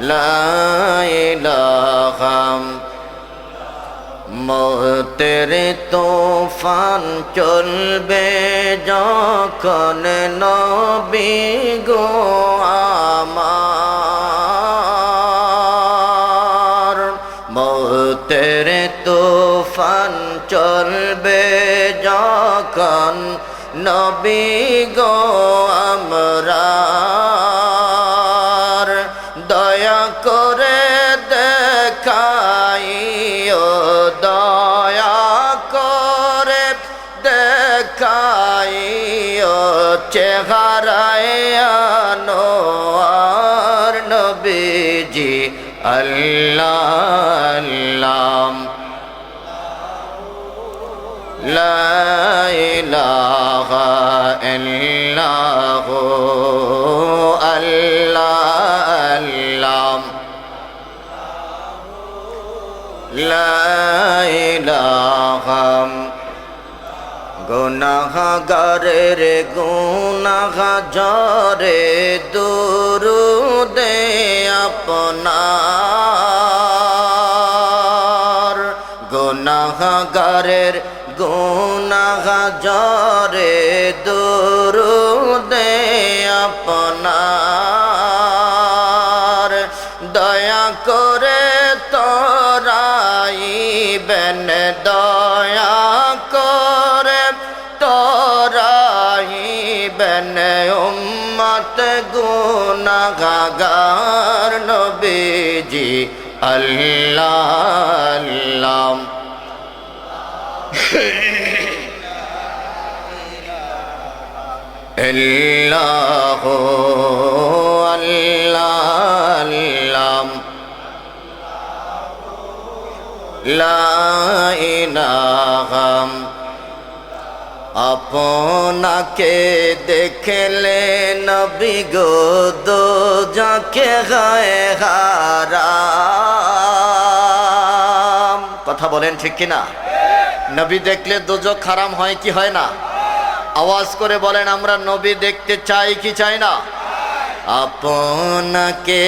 লাইলাহাম মতের তোফান চলবে যখন নবী গো আমার। মতের তোফান চলবে যখন নবী গো আমরার চেহারায় আনোয়ার নবীজি আল্লাহ আল্লাহ লা ইলাহা ইল্লাহু আল্লাহ আল্লাহ গুনাগারের গুনাগা জরে দুরু দে আপনার। গুনাগারের গুনাগা জরে দুরু দে আপনার। দয়া করে তরাই বেন দয়া উম্মত গুণাগার নবীজি আল্লাহ আল্লাহ। আল্লাহ আল্লাহ লা ইলাহা আপনাকে দেখলে নবী গো দো যাকে গায়ে হারাম। কথা বলেন ঠিক কিনা? নবী দেখলে দোজক হারাম হয় কি হয় না? আওয়াজ করে বলেন, আমরা নবী দেখতে চাই কি চাই না? আপনাকে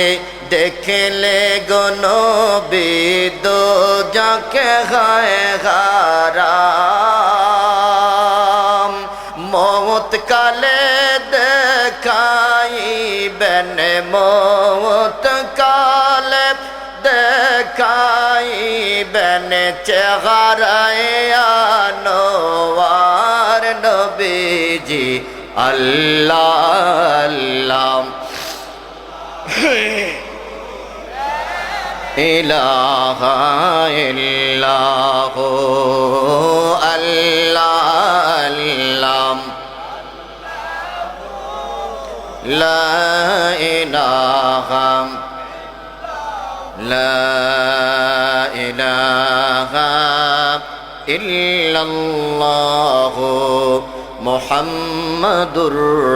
দেখলে গো নবী দো যাকে গায়ে হারাম। দেখাইবেন মত কালে দেখাইবেন চেহারায় আনোয়ার নবীজি। আল্লাহ আল্লাহ। ইলাহা ইল্লাহ لا إله لا إله إلا الله محمد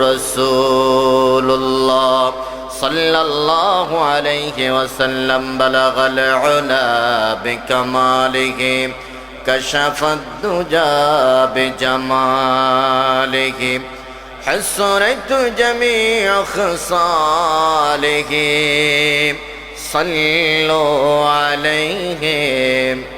رسول الله صلى الله عليه وسلم بلغ العلا بكماله كشف الدجى بجماله. حسرت جميع خصاله. صلوا عليه